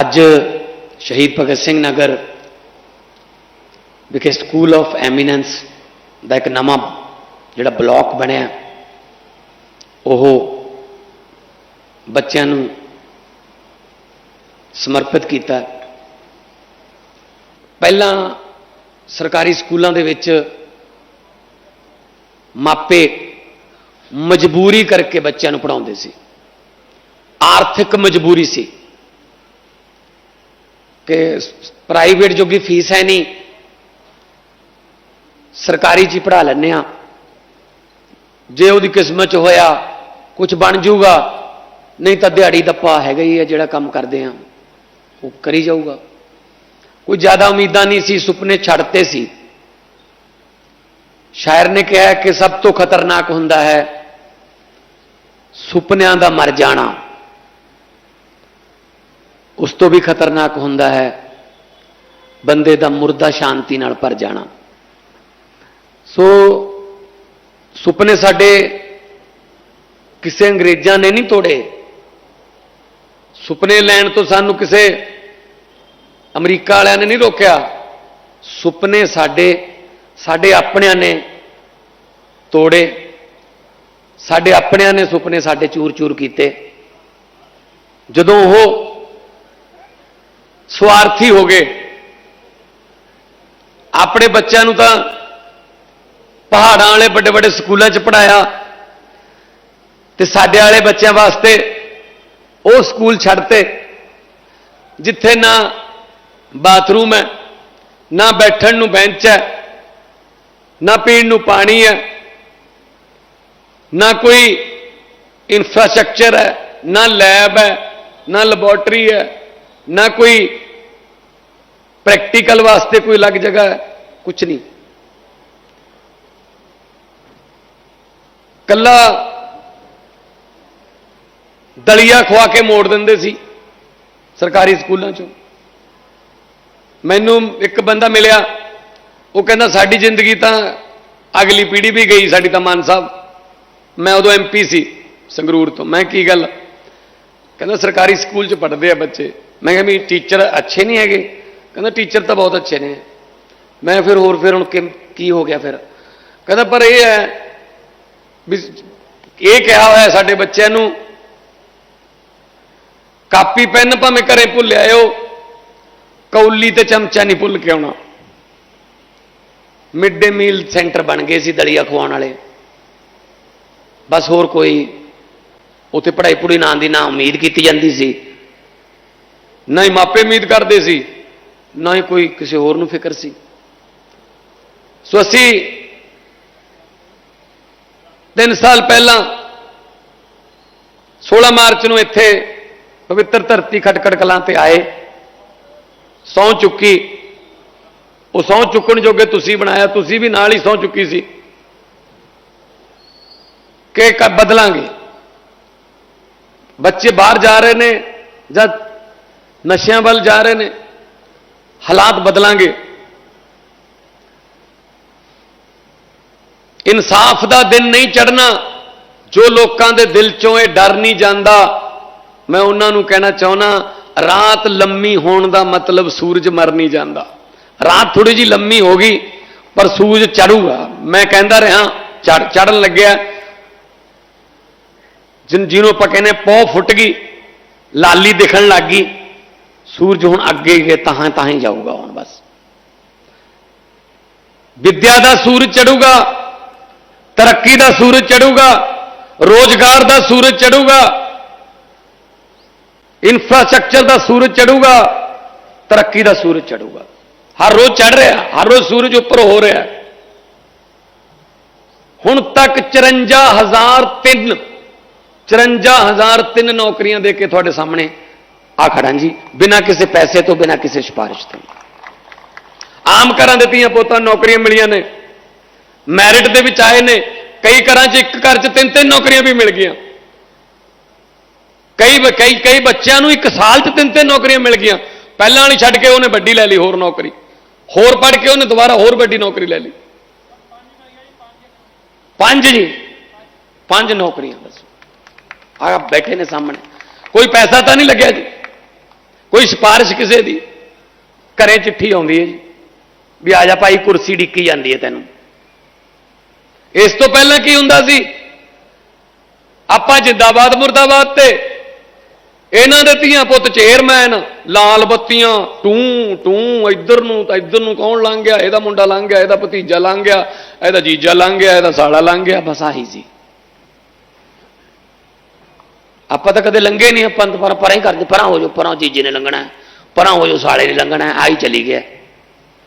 ਅੱਜ ਸ਼ਹੀਦ ਭਗਤ ਸਿੰਘ ਨਗਰ ਵਿਖੇ ਸਕੂਲ ਆਫ ਐਮੀਨੈਂਸ ਦਾ ਇੱਕ ਨਵਾਂ ਜਿਹੜਾ ਬਲਾਕ ਬਣਿਆ ਉਹ ਬੱਚਿਆਂ ਨੂੰ ਸਮਰਪਿਤ ਕੀਤਾ ਪਹਿਲਾਂ ਸਰਕਾਰੀ ਸਕੂਲਾਂ ਦੇ ਵਿੱਚ ਮਾਪੇ ਮਜਬੂਰੀ ਕਰਕੇ ਬੱਚਿਆਂ ਨੂੰ ਪੜਾਉਂਦੇ ਸੀ। ਆਰਥਿਕ ਮਜਬੂਰੀ ਸੀ। ਕਿ ਪ੍ਰਾਈਵੇਟ ਜੋਗੀ ਫੀਸ ਹੈ ਨਹੀਂ। ਸਰਕਾਰੀ ਚ ਹੀ ਪੜਾ ਲੈਂਦੇ ਆ ਜੇ ਉਹਦੀ ਕਿਸਮਤ ਚ ਹੋਇਆ ਕੁਝ ਬਣ ਜਾਊਗਾ, ਨਹੀਂ ਤਾਂ ਦਿਹਾੜੀ ਦੱਪਾ ਹੈਗਾ ਹੀ ਹੈ ਜਿਹੜਾ ਕੰਮ ਕਰਦੇ ਆ ਉਹ ਕਰੀ ਜਾਊਗਾ। ਕੋਈ ਜ਼ਿਆਦਾ ਉਮੀਦਾਂ ਨਹੀਂ ਸੀ, ਸੁਪਨੇ ਛੱਡਤੇ ਸੀ। ਸ਼ਾਇਰ ਨੇ ਕਿਹਾ ਕਿ ਸਭ ਤੋਂ ਖਤਰਨਾਕ ਹੁੰਦਾ ਹੈ ਸੁਪਨਿਆਂ ਦਾ ਮਰ ਜਾਣਾ। ਉਸ ਤੋਂ ਵੀ ਖਤਰਨਾਕ ਹੁੰਦਾ ਹੈ, ਬੰਦੇ ਦਾ ਮੁਰਦਾ ਸ਼ਾਂਤੀ ਨਾਲ ਭਰ ਜਾਣਾ। ਸੋ ਸੁਪਨੇ ਸਾਡੇ ਕਿਸੇ ਅੰਗਰੇਜ਼ਾਂ ਨੇ ਨਹੀਂ ਤੋੜੇ। ਸੁਪਨੇ ਲੈਣ ਤੋਂ ਸਾਨੂੰ ਕਿਸੇ ਅਮਰੀਕਾ ਵਾਲਿਆਂ ਨੇ ਨਹੀਂ ਰੋਕਿਆ। ਸੁਪਨੇ ਸਾਡੇ ਸਾਡੇ ਆਪਣਿਆਂ ਨੇ ਤੋੜੇ। ਸਾਡੇ ਆਪਣਿਆਂ ਨੇ ਸੁਪਨੇ ਸਾਡੇ ਚੂਰ-ਚੂਰ ਕੀਤੇ। ਜਦੋਂ ਉਹ ਸਵਾਰਥੀ ਹੋ ਗਏ। ਆਪਣੇ ਬੱਚਿਆਂ ਨੂੰ ਤਾਂ ਪਹਾੜਾਂ ਵਾਲੇ ਵੱਡੇ ਵੱਡੇ ਸਕੂਲਾਂ 'ਚ ਪੜਾਇਆ ਤੇ ਸਾਡੇ ਵਾਲੇ ਬੱਚਿਆਂ ਵਾਸਤੇ ਉਹ ਸਕੂਲ ਛੱਡਤੇ, ਜਿੱਥੇ ਨਾ ਬਾਥਰੂਮ ਹੈ, ਨਾ ਬੈਠਣ ਨੂੰ ਬੈਂਚ ਹੈ, ਨਾ ਪੀਣ ਨੂੰ ਪਾਣੀ ਹੈ, ਨਾ ਕੋਈ ਇਨਫਰਾਸਟ੍ਰਕਚਰ ਹੈ, ਨਾ ਲੈਬ ਹੈ, ਨਾ ਲੈਬੋਰਟਰੀ ਹੈ। ਨਾ ਕੋਈ ਪ੍ਰੈਕਟੀਕਲ ਵਾਸਤੇ ਕੋਈ ਅਲੱਗ ਜਗ੍ਹਾ ਹੈ ਕੁਝ ਨਹੀਂ। ਕੱਲਾ ਦਲੀਆ ਖਵਾ ਕੇ ਮੋੜ ਦਿੰਦੇ ਸੀ ਸਰਕਾਰੀ ਸਕੂਲਾਂ ਚੋਂ। ਮੈਨੂੰ ਇੱਕ ਬੰਦਾ ਮਿਲਿਆ, ਉਹ ਕਹਿੰਦਾ, ਸਾਡੀ ਜ਼ਿੰਦਗੀ ਤਾਂ ਅਗਲੀ ਪੀੜ੍ਹੀ ਵੀ ਗਈ, ਸਾਡੀ ਤਾਂ ਮਾਨ ਸਾਹਿਬ। ਮੈਂ ਉਦੋਂ ਐਮਪੀ ਸੀ ਸੰਗਰੂਰ ਤੋਂ। ਮੈਂ ਕੀ ਗੱਲ? ਕਹਿੰਦਾ, ਸਰਕਾਰੀ ਸਕੂਲ 'ਚ ਪੜ੍ਹਦੇ ਆ ਬੱਚੇ। ਮੈਂ ਕਿਹਾ ਵੀ ਟੀਚਰ ਅੱਛੇ ਨਹੀਂ ਹੈਗੇ। ਕਹਿੰਦਾ ਟੀਚਰ ਤਾਂ ਬਹੁਤ ਅੱਛੇ ਨੇ। ਮੈਂ ਫਿਰ ਹੋਰ ਫਿਰ ਹੁਣ ਕਿ- ਕੀ ਹੋ ਗਿਆ ਫਿਰ? ਕਹਿੰਦਾ, ਪਰ ਇਹ ਹੈ ਵੀ ਇਹ ਕਿਹਾ ਹੋਇਆ ਸਾਡੇ ਬੱਚਿਆਂ ਨੂੰ, ਕਾਪੀ ਪੈਨ ਭਾਵੇਂ ਘਰੇ ਭੁੱਲ ਆਇਓ, ਕੌਲੀ ਤੇ ਚਮਚਾ ਨਹੀਂ ਭੁੱਲ ਕੇ ਆਉਣਾ। ਮਿਡ ਡੇ ਮੀਲ ਸੈਂਟਰ ਬਣ ਗਏ ਸੀ ਦਲੀਆ ਖਵਾਉਣ ਵਾਲੇ। ਬਸ ਹੋਰ ਕੋਈ, ਉੱਥੇ ਪੜ੍ਹਾਈ ਪੂਰੀ ਨਾਂ ਦੀ ਨਾ ਉਮੀਦ ਕੀਤੀ ਜਾਂਦੀ ਸੀ। ਨਾ ਹੀ ਮਾਪੇ ਉਮੀਦ ਕਰਦੇ ਸੀ, ਨਾ ਹੀ ਕੋਈ ਕਿਸੇ ਹੋਰ ਨੂੰ ਫਿਕਰ ਸੀ। ਸੋ ਅਸੀਂ 3 ਸਾਲ ਪਹਿਲਾਂ 16 ਮਾਰਚ ਨੂੰ ਇੱਥੇ ਪਵਿੱਤਰ ਧਰਤੀ ਖਟਕੜ ਕਲਾਂ ਤੇ ਆਏ। ਸੌ ਚੁੱਕੀ। ਉਹ ਸੌ ਚੁੱਕਣ ਜੋਗੇ ਤੁਸੀਂ ਬਣਾਇਆ, ਤੁਸੀਂ ਵੀ ਨਾਲ ਹੀ ਸੌ ਚੁੱਕੀ ਸੀ। ਕਿ ਬਦਲਾਂਗੇ? ਬੱਚੇ ਬਾਹਰ ਜਾ ਰਹੇ ਨੇ ਜਦ ਨਸ਼ਿਆਂ ਵੱਲ ਜਾ ਰਹੇ ਨੇ, ਹਾਲਾਤ ਬਦਲਾਂਗੇ। ਇਨਸਾਫ ਦਾ ਦਿਨ ਨਹੀਂ ਚੜਨਾ ਜੋ ਲੋਕਾਂ ਦੇ ਦਿਲ ਚੋਂ ਇਹ ਡਰ ਨਹੀਂ ਜਾਂਦਾ। ਮੈਂ ਉਹਨਾਂ ਨੂੰ ਕਹਿਣਾ ਚਾਹੁੰਦਾ, ਰਾਤ ਲੰਮੀ ਹੋਣ ਦਾ ਮਤਲਬ ਸੂਰਜ ਮਰ ਨਹੀਂ ਜਾਂਦਾ। ਰਾਤ ਥੋੜੀ ਜੀ ਲੰਮੀ ਹੋ ਗਈ, ਪਰ ਸੂਰਜ ਚੜੂਗਾ ਮੈਂ ਕਹਿੰਦਾ ਰਿਹਾ ਚੜ ਚੜਨ ਲੱਗਿਆ। ਜਿਨ, ਜਿਹਨੂੰ ਆਪਾਂ ਕਹਿੰਦੇ ਪੌ ਫੁੱਟ ਗਈ, ਲਾਲੀ ਦਿਖਣ ਲੱਗ ਗਈ। ਸੂਰਜ ਹੁਣ ਅੱਗੇ ਗਏ ਤਾਂ ਤਾਂ ਹੀ ਜਾਊਗਾ ਹੁਣ ਬਸ। ਵਿਦਿਆ ਦਾ ਸੂਰਜ ਚੜੂਗਾ, ਤਰੱਕੀ ਦਾ ਸੂਰਜ ਚੜੂਗਾ, ਰੋਜ਼ਗਾਰ ਦਾ ਸੂਰਜ ਚੜੂਗਾ ਇਨਫਰਾਸਟ੍ਰਕਚਰ ਦਾ ਸੂਰਜ ਚੜੂਗਾ, ਤਰੱਕੀ ਦਾ ਸੂਰਜ ਚੜੂਗਾ। ਹਰ ਰੋਜ਼ ਚੜ ਰਿਹਾ, ਹਰ ਰੋਜ਼ ਸੂਰਜ ਉੱਪਰ ਹੋ ਰਿਹਾ। ਹੁਣ ਤੱਕ 54003 54003 ਨੌਕਰੀਆਂ ਦੇ ਕੇ ਤੁਹਾਡੇ ਸਾਹਮਣੇ ਆ ਖੜਾਂ ਜੀ ਬਿਨਾਂ ਕਿਸੇ ਪੈਸੇ ਤੋਂ, ਬਿਨਾਂ ਕਿਸੇ ਸਿਫਾਰਿਸ਼ ਤੋਂ। ਆਮ ਘਰਾਂ ਦੇ ਧੀਆਂ ਪੁੱਤਾਂ ਨੌਕਰੀਆਂ ਮਿਲੀਆਂ ਨੇ। ਮੈਰਿਟ ਦੇ ਵਿੱਚ ਆਏ ਨੇ। ਕਈ ਘਰਾਂ 'ਚ ਇੱਕ ਘਰ 'ਚ ਤਿੰਨ ਤਿੰਨ ਨੌਕਰੀਆਂ ਵੀ ਮਿਲ ਗਈਆਂ। ਕਈ ਕਈ ਕਈ ਬੱਚਿਆਂ ਨੂੰ ਇੱਕ ਸਾਲ 'ਚ ਤਿੰਨ ਤਿੰਨ ਨੌਕਰੀਆਂ ਮਿਲ ਗਈਆਂ। ਪਹਿਲਾਂ ਵਾਲੀ ਛੱਡ ਕੇ ਉਹਨੇ ਵੱਡੀ ਲੈ ਲਈ ਹੋਰ ਨੌਕਰੀ। ਹੋਰ ਪੜ੍ਹ ਕੇ ਉਹਨੇ ਦੁਬਾਰਾ ਹੋਰ ਵੱਡੀ ਨੌਕਰੀ ਲੈ ਲਈ। ਪੰਜ ਜੀ। ਪੰਜ ਨੌਕਰੀਆਂ ਦੱਸੋ ਆ ਬੈਠੇ ਨੇ ਸਾਹਮਣੇ। ਕੋਈ ਪੈਸਾ ਤਾਂ ਨਹੀਂ ਲੱਗਿਆ ਜੀ। ਕੋਈ ਸਿਫਾਰਿਸ਼ ਕਿਸੇ ਦੀ? ਘਰੇ ਚਿੱਠੀ ਆਉਂਦੀ ਹੈ ਜੀ। ਵੀ ਆ ਜਾ ਭਾਈ, ਕੁਰਸੀ ਡਿੱਕੀ ਜਾਂਦੀ ਹੈ ਤੈਨੂੰ। ਇਸ ਤੋਂ ਪਹਿਲਾਂ ਕੀ ਹੁੰਦਾ ਸੀ? ਆਪਾਂ ਜਿੰਦਾਬਾਦ, ਮੁਰਦਾਬਾਦ ਤੇ। ਇਹਨਾਂ ਦੇ ਧੀਆਂ ਪੁੱਤ ਚੇਅਰਮੈਨ, ਲਾਲ ਬੱਤੀਆਂ, ਟੂੰ ਟੂੰ, ਇੱਧਰ ਨੂੰ ਤਾਂ ਇੱਧਰ ਨੂੰ ਕੌਣ ਲੰਘ ਗਿਆ? ਇਹਦਾ ਮੁੰਡਾ ਲੰਘ ਗਿਆ, ਇਹਦਾ ਭਤੀਜਾ ਲੰਘ ਗਿਆ, ਇਹਦਾ ਜੀਜਾ ਲੰਘ ਗਿਆ, ਇਹਦਾ ਸਾਲਾ ਲੰਘ ਗਿਆ, ਬਸ ਆਹੀ ਸੀ। ਆਪਾਂ ਤਾਂ ਕਦੇ ਲੰਘੇ ਨਹੀਂ ਆਪਾਂ ਤਾਂ ਪਰਾਂ ਹੀ ਕਰਦੇ ਪਰਾਂ ਹੋ ਜਾਓ ਪਰਾਂ ਜੀਜੇ ਨੇ ਲੰਘਣਾ ਪਰਾਂ ਹੋ ਜਾਓ ਸਾਲੇ ਨੇ ਲੰਘਣਾ ਹੈ, ਆਹੀ ਚਲੀ ਗਿਆ